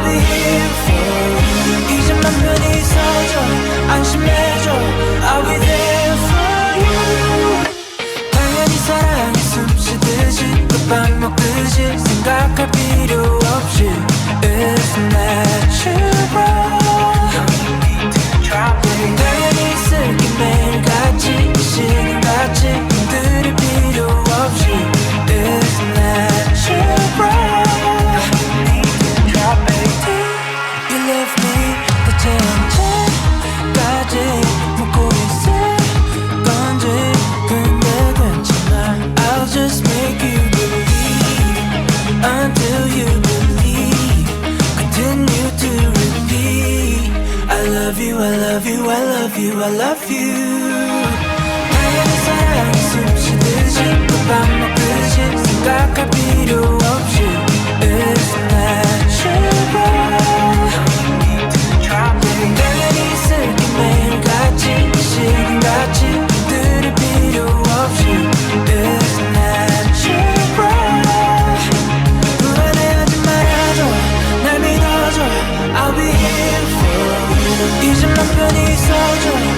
I'll be here for you 이제만 편히 서줘 안심해줘 I'll be there for you 당연히 사랑이 숨 쉬듯이 또밥 먹듯이 생각할 필요 없이 It's natural I love you, I love you, I love you. 나의 사랑이 about 밤 在你笑着